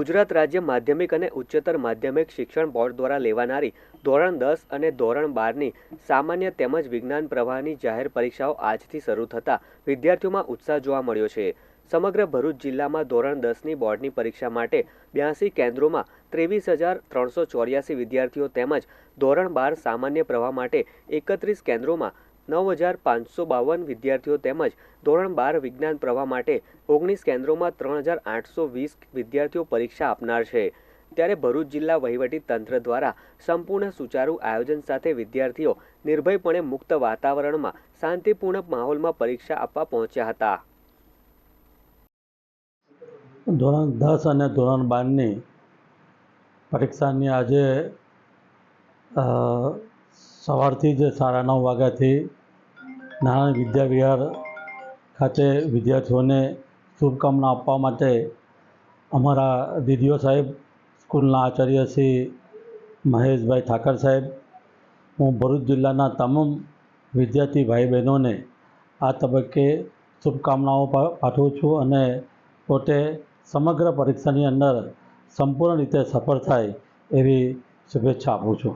ગુજરાત રાજ્ય માધ્યમિક અને ઉચ્ચતર માધ્યમિક શિક્ષણ બોર્ડ દ્વારા લેવાનારી ધોરણ દસ અને ધોરણ બારની સામાન્ય તેમજ વિજ્ઞાન પ્રવાહની જાહેર પરીક્ષાઓ આજથી શરૂ થતાં વિદ્યાર્થીઓમાં ઉત્સાહ જોવા મળ્યો છે. સમગ્ર ભરૂચ જિલ્લામાં ધોરણ દસની બોર્ડની પરીક્ષા માટે બ્યાસી કેન્દ્રોમાં ત્રેવીસ હજાર ત્રણસો ચોર્યાસી વિદ્યાર્થીઓ તેમજ ધોરણ બાર સામાન્ય પ્રવાહ માટે એકત્રીસ કેન્દ્રોમાં નવ હજાર પાંચસો બાવન વિદ્યાર્થીઓ તેમજ ધોરણ બાર વિજ્ઞાન પ્રવાહ માટે ઓગણીસ કેન્દ્રોમાં ત્રણ હજાર આઠસો વીસ વિદ્યાર્થીઓ પરીક્ષા આપનાર છે. ત્યારે ભરૂચ જિલ્લા વહીવટી તંત્ર દ્વારા સંપૂર્ણ સુચારુ આયોજન સાથે વિદ્યાર્થીઓ નિર્ભયપણે મુક્ત વાતાવરણમાં શાંતિપૂર્ણ માહોલમાં પરીક્ષા આપવા પહોંચ્યા હતા. ધોરણ દસ અને ધોરણ બારની પરીક્ષાની આજે સવારથી જ સાડા નવ વાગ્યાથી નારાયણ વિદ્યાવિહાર ખાતે વિદ્યાર્થીઓને શુભકામના આપવા માટે અમારા દીદીઓ સાહેબ, સ્કૂલના આચાર્ય શ્રી મહેશભાઈ ઠાકર સાહેબ, હું ભરૂચ જિલ્લાના તમામ વિદ્યાર્થી ભાઈ બહેનોને આ તબક્કે શુભકામનાઓ પાઠવું છું અને પોતે સમગ્ર પરીક્ષાની અંદર સંપૂર્ણ રીતે સફળ થાય એવી શુભેચ્છા આપું છું.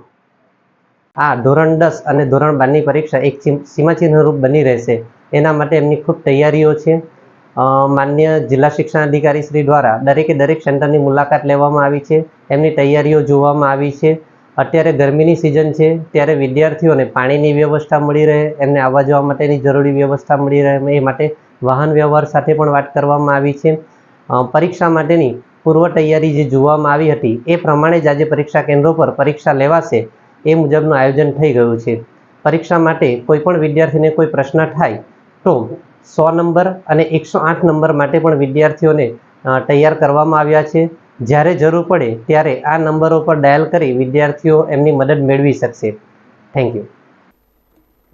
આ ધોરણ દસ અને ધોરણ બારની પરીક્ષા એક સીમાચિહ્નરૂપ બની રહેશે. એના માટે એમની ખૂબ તૈયારીઓ છે. માન્ય જિલ્લા શિક્ષણ અધિકારી શ્રી દ્વારા દરેકે દરેક સેન્ટરની મુલાકાત લેવામાં આવી છે. એમની તૈયારીઓ જોવામાં આવી છે. અત્યારે ગરમીની સિઝન છે, ત્યારે વિદ્યાર્થીઓને પાણીની વ્યવસ્થા મળી રહે, એમને આવવા જવા માટેની જરૂરી વ્યવસ્થા મળી રહે, એ માટે વાહન વ્યવહાર સાથે પણ વાત કરવામાં આવી છે. પરીક્ષા માટેની પૂર્વ તૈયારી જે જોવામાં આવી હતી, એ પ્રમાણે જ આજે પરીક્ષા કેન્દ્રો પર પરીક્ષા લેવાશે. એ મુજબનું આયોજન થઈ ગયું છે. પરીક્ષા માટે કોઈપણ વિદ્યાર્થીને કોઈ પ્રશ્ન થાય તો સો નંબર અને એકસો આઠ નંબર માટે પણ વિદ્યાર્થીઓને તૈયાર કરવામાં આવ્યા છે. જ્યારે જરૂર પડે ત્યારે આ નંબરો પર ડાયલ કરી વિદ્યાર્થીઓ એમની મદદ મેળવી શકશે. Thank you.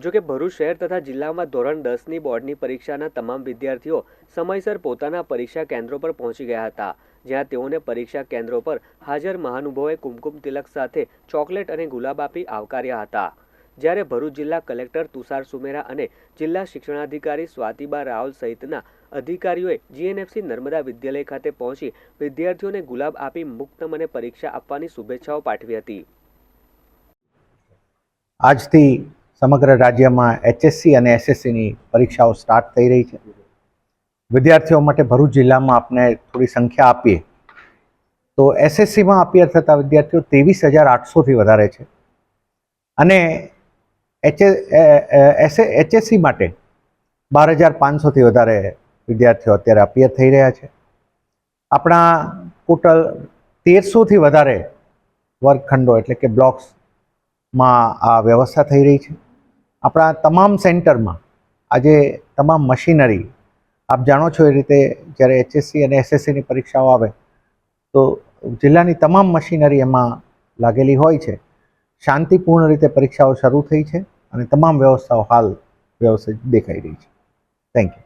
જો કે ભરૂચ શહેર તથા જિલ્લામાં ધોરણ દસની બોર્ડની પરીક્ષાના તમામ વિદ્યાર્થીઓ સમયસર પોતાના પરીક્ષા કેન્દ્રો પર પહોંચી ગયા હતા, જ્યાં તેઓને પરીક્ષા કેન્દ્રો પર હાજર મહાનુભાવોએ કુમકુમ તિલક સાથે ચોકલેટ અને ગુલાબ આપી આવકાર્યા હતા. જ્યારે ભરૂચ જિલ્લા કલેક્ટર તુષાર સુમેરા અને જિલ્લા શિક્ષણાધિકારી સ્વાતિબા રાવલ સહિતના અધિકારીઓએ જીએનએફસી નર્મદા વિદ્યાલય ખાતે પહોંચી વિદ્યાર્થીઓને ગુલાબ આપી મુક્ત મને પરીક્ષા આપવાની શુભેચ્છાઓ પાઠવી હતી. આજથી સમગ્ર રાજ્યમાં એચએસસી અને એસએસસીની પરીક્ષાઓ સ્ટાર્ટ થઈ રહી છે. વિદ્યાર્થીઓ માટે ભરૂચ જિલ્લામાં આપણે થોડી સંખ્યા આપીએ. તો એસએસસીમાં અપિયર થતા વિદ્યાર્થીઓ ત્રેવીસ હજાર આઠસોથી વધારે છે. અને એચએ એસે એચએસસી માટે બાર હજાર પાંચસોથી વધારે વિદ્યાર્થીઓ અત્યારે અપિયર થઈ રહ્યા છે. આપણા ટોટલ તેરસોથી વધારે વર્ગખંડો એટલે કે બ્લોક્સમાં આ વ્યવસ્થા થઈ રહી છે. આપણા તમામ સેન્ટરમાં આજે તમામ મશીનરી, આપ જાણો છો એ રીતે જ્યારે એચએસસી અને એસએસસીની પરીક્ષાઓ આવે, તો જિલ્લાની તમામ મશીનરી એમાં લાગેલી હોય છે. શાંતિપૂર્ણ રીતે પરીક્ષાઓ શરૂ થઈ છે અને તમામ વ્યવસ્થાઓ હાલ વ્યવસ્થિત દેખાઈ રહી છે. થેન્ક યુ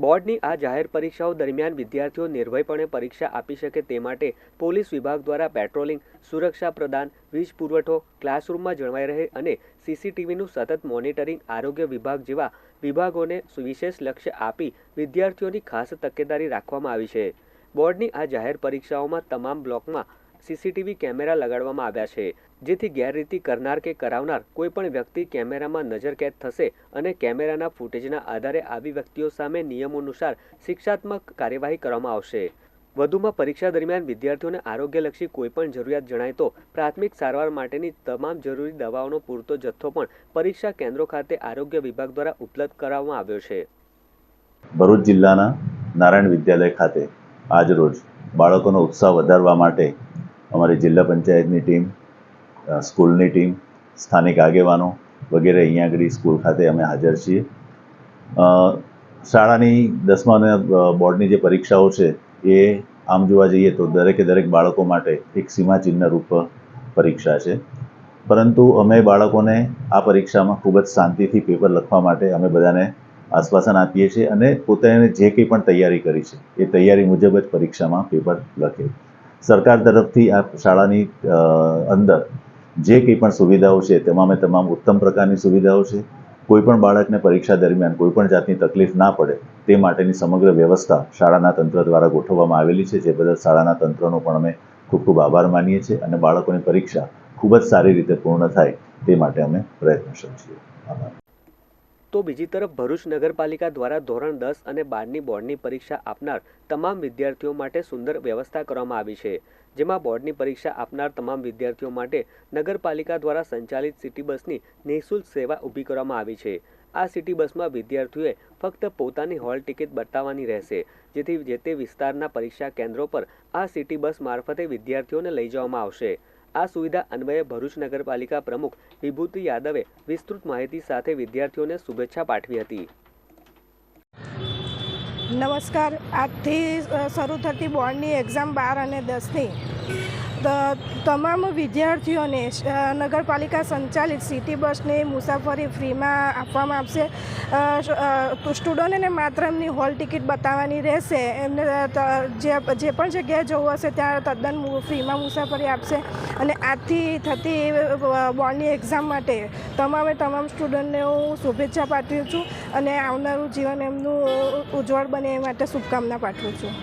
બોર્ડની આ જાહેર પરીક્ષાઓ દરમિયાન વિદ્યાર્થીઓ નિર્ભયપણે પરીક્ષા આપી શકે તે માટે પોલીસ વિભાગ દ્વારા પેટ્રોલિંગ, સુરક્ષા પ્રદાન, વીજ પુરવઠો, ક્લાસરૂમમાં જળવાઈ રહે અને સીસીટીવીનું સતત મોનિટરિંગ આરોગ્ય વિભાગ જેવા વિભાગોને વિશેષ લક્ષ્ય આપી વિદ્યાર્થીઓની ખાસ તકેદારી રાખવામાં આવી છે. બોર્ડની આ જાહેર પરીક્ષાઓમાં તમામ બ્લોકમાં સીસીટીવી કેમેરા લગાડવામાં આવ્યા છે, જેથી ગેરરીતિ કરનાર કે કરાવનાર કોઈ પણ વ્યક્તિ કેમેરામાં નજરકેદ થશે અને કેમેરાના ફૂટેજના આધારે આવી વ્યક્તિઓ સામે નિયમો અનુસાર શિક્ષાત્મક કાર્યવાહી કરવામાં આવશે. વધુમાં પરીક્ષા દરમિયાન વિદ્યાર્થીઓને આરોગ્યલક્ષી કોઈ પણ જરૂરિયાત જણાય તો પ્રાથમિક સારવાર માટેની તમામ જરૂરી દવાઓનો પૂરતો જથ્થો પણ પરીક્ષા કેન્દ્રો ખાતે આરોગ્ય વિભાગ દ્વારા ઉપલબ્ધ કરાવવામાં આવ્યો છે. ભરૂચ જિલ્લાના નારાયણ વિદ્યાલય ખાતે આજરોજ બાળકોનો ઉત્સાહ વધારવા માટે અમારી જિલ્લા પંચાયતની ટીમ સ્કૂલની ટીમ, સ્થાનિક આગેવાનો વગેરે અહીંયા આગળ સ્કૂલ ખાતે અમે હાજર છીએ. શાળાની દસમા અને બોર્ડની જે પરીક્ષાઓ છે એ આમ જોવા જઈએ તો દરેકે દરેક બાળકો માટે એક સીમાચિહ્ન રૂપ પરીક્ષા છે. પરંતુ અમે બાળકોને આ પરીક્ષામાં ખૂબ જ શાંતિથી પેપર લખવા માટે અમે બધાને આશ્વાસન આપીએ છીએ અને પોતાને જે કંઈ પણ તૈયારી કરી છે એ તૈયારી મુજબ જ પરીક્ષામાં પેપર લખે. સરકાર તરફથી આ શાળાની અંદર જે કંઈ પણ સુવિધાઓ છે તમામે તમામ ઉત્તમ પ્રકારની સુવિધાઓ છે. કોઈ પણ બાળકને પરીક્ષા દરમિયાન કોઈ પણ જાતની તકલીફ ના પડે, તે માટેની સમગ્ર વ્યવસ્થા શાળાના તંત્ર દ્વારા ગોઠવવામાં આવેલી છે. જે બદલ શાળાના તંત્રનો પણ અમે ખૂબ ખૂબ આભાર માનીએ છીએ અને બાળકોની પરીક્ષા ખૂબ જ સારી રીતે પૂર્ણ થાય તે માટે અમે પ્રયત્નશીલ છીએ. આભાર. તો બીજી તરફ ભરૂચ નગરપાલિકા દ્વારા ધોરણ દસ અને બારની બોર્ડની પરીક્ષા આપનાર તમામ વિદ્યાર્થીઓ માટે સુંદર વ્યવસ્થા કરવામાં આવી છે, જેમાં બોર્ડની પરીક્ષા આપનાર તમામ વિદ્યાર્થીઓ માટે નગરપાલિકા દ્વારા સંચાલિત સિટી બસની નિઃશુલ્ક સેવા ઊભી કરવામાં આવી છે. આ સિટી બસમાં વિદ્યાર્થીઓએ ફક્ત પોતાની હોલ ટિકિટ બતાવવાની રહેશે, જેથી જે તે વિસ્તારના પરીક્ષા કેન્દ્રો પર આ સિટી બસ મારફતે વિદ્યાર્થીઓને લઈ જવામાં આવશે. આ સુવિધા અન્વયે ભરૂચ નગરપાલિકા પ્રમુખ વિભૂતિ યાદવે વિસ્તૃત માહિતી સાથે વિદ્યાર્થીઓને શુભેચ્છા પાઠવી હતી. નમસ્કાર. આજથી શરૂ થતી બોર્ડની એક્ઝામ બાર અને દસની. તમામ વિદ્યાર્થીઓને નગરપાલિકા સંચાલિત સિટી બસની મુસાફરી ફ્રીમાં આપવામાં આવશે. સ્ટુડન્ટને માત્ર એમની હોલ ટિકિટ બતાવવાની રહેશે. એમને જે જે પણ જગ્યાએ જવું હશે ત્યાં તદ્દન ફ્રીમાં મુસાફરી આપશે. અને આજથી થતી બોર્ડની એક્ઝામ માટે તમામે તમામ સ્ટુડન્ટને હું શુભેચ્છા પાઠવું છું અને આવનારું જીવન એમનું ઉજ્જવળ બને એ માટે શુભકામના પાઠવું છું.